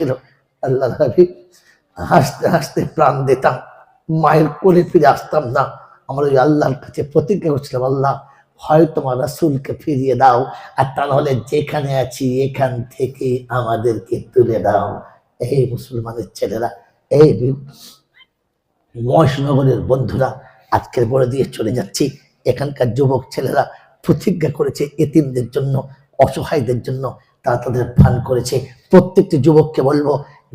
ছিল আল্লাহ হাসতে হাসতে প্রাণ দিতাম, মায়ের কোলে ফিরে আসতাম না। আমরা ওই আল্লাহর কাছে প্রতিজ্ঞা করছিলাম, আল্লাহ হয় তোমার রাসুলকে ফিরিয়ে দাও, আর তা নাহলে যেখানে আছি, এখান থেকে আমাদেরকে তুলে দাও। এই মুসলমানের ছেলেরা, এই মহেশনগরের বন্ধুরা, আজকের বলে দিয়ে চলে যাচ্ছি। এখানকার যুবক ছেলেরা প্রতিজ্ঞা করেছে এতিমদের জন্য, অসহায়দের জন্য তারা তাদের ফান্ড করেছে। প্রত্যেকটি যুবককে বলব,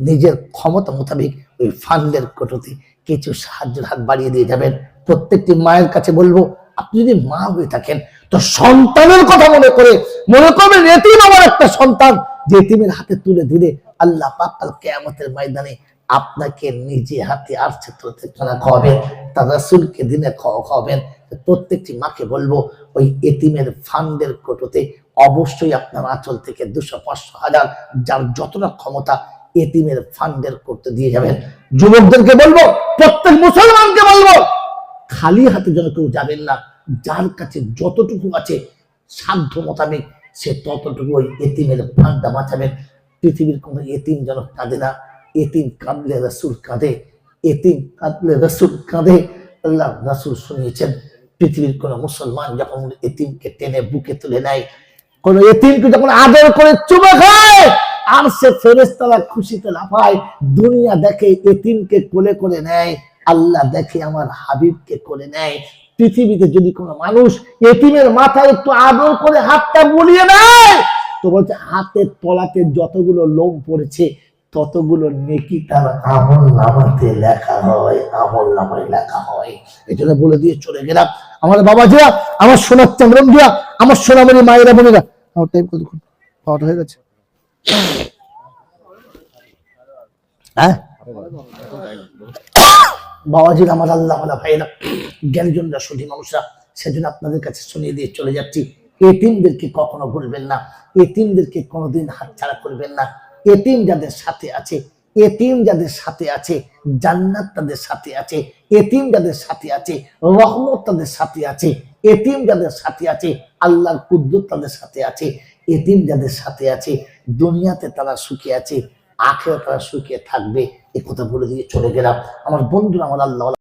নিজের ক্ষমতা মোতাবেক ওই ফান্ডের কোটোতে কিছু সাহায্যের হাত বাড়িয়ে দিয়ে যাবেন। প্রত্যেকটি মায়ের কাছে বলব, আপনি যদি মা হয়ে থাকেন, তো সন্তানের কথা মনে করে, মনে করবেন এতিম আমার একটা সন্তান। যে এতিমের হাতে তুলে দিলে আল্লাহ পাক কাল কেয়ামতের ময়দানে আপনাকে নিজে হাতে আসছে খানা খাওয়াবেন, তার রাসুলকে দিনে খাওয়া খাওয়াবেন। প্রত্যেকটি মাকে বলব, ওই এতিমের ফান্ডের কোটোতে অবশ্যই আপনার আঁচল থেকে দুশো পাঁচশো হাজার, যার যতটা ক্ষমতা এতিমের ফান্ডের করতে দিয়ে যাবেন। যুবকদেরকে বলব, প্রত্যেক মুসলমানকে বলব, খালি হাতে যেন কেউ যাবেন না, যার কাছে যতটুকু আছে সাধ্য মোতাবেক সে ততটুকু ওই এতিমের ফান্ডটা বাঁচাবেন। পৃথিবীর কোনো এতিম যেন কাঁদে না, এতিম কাঁদলে রসুল কাঁদে, এতিম কাঁদলে রসুল কাঁদে। আল্লাহ রসুল শুনিয়েছেন পৃথিবীর কোন মুসলমান যখন এতিমকে টেনে বুকে তুলে নেয়, কোন এতিমকে যখন আদর করে চুমে খায়, আর সে ফেরেস্তারা খুশিতে লাফায়, দুনিয়া দেখে এতিমকে কোলে করে নেয়, আল্লাহ দেখে আমার হাবিবকে করে নেয়। পৃথিবীতে যদি কোনো মানুষ এতিমের মাথায় একটু আদর করে হাতটা বুলিয়ে নেয় তো বলছে, হাতের তলাতে যতগুলো লোম পড়েছে, ততগুলো নেকি তার আমল নামাতে লেখা হয়, আমল নামায় লেখা হয়। জন্য বলে দিয়ে চলে গেলাম। আমার বাবা জিয়া, আমার সোনার চন্দ্রম জিয়া, আমার সোনামণি মায়েরা বোনেরা। আমার টাইম কতক্ষণ পাওয়াটা হয়ে গেছে। হ্যাঁ? বাবাজির আমার আল্লাহ ভাইরা, জ্ঞানীজনরা সঠি মানুষরা সেজন্য আপনাদের কাছে শুনিয়ে দিয়ে চলে যাচ্ছি। এতিমদেরকে কখনো ভুলবেন না। এতিমদেরকে কোনোদিন হাতছাড়া করবেন না। এতিম যাদের সাথে আছে এতিম যাদের সাথে আছে, জান্নাত তাদের সাথে আছে, এতিম যাদের সাথে আছে, রহমত তাদের সাথে আছে, এতিম যাদের সাথে আছে, আল্লাহর কুদ্দুত তাদের সাথে আছে, এতিম যাদের সাথে আছে, দুনিয়াতে তারা সুখে আছে আখেও তারা সুখে থাকবে। এ কথা বলে দিয়ে চলে গেলাম। আমার বন্ধুরা, আমার আল্লাহ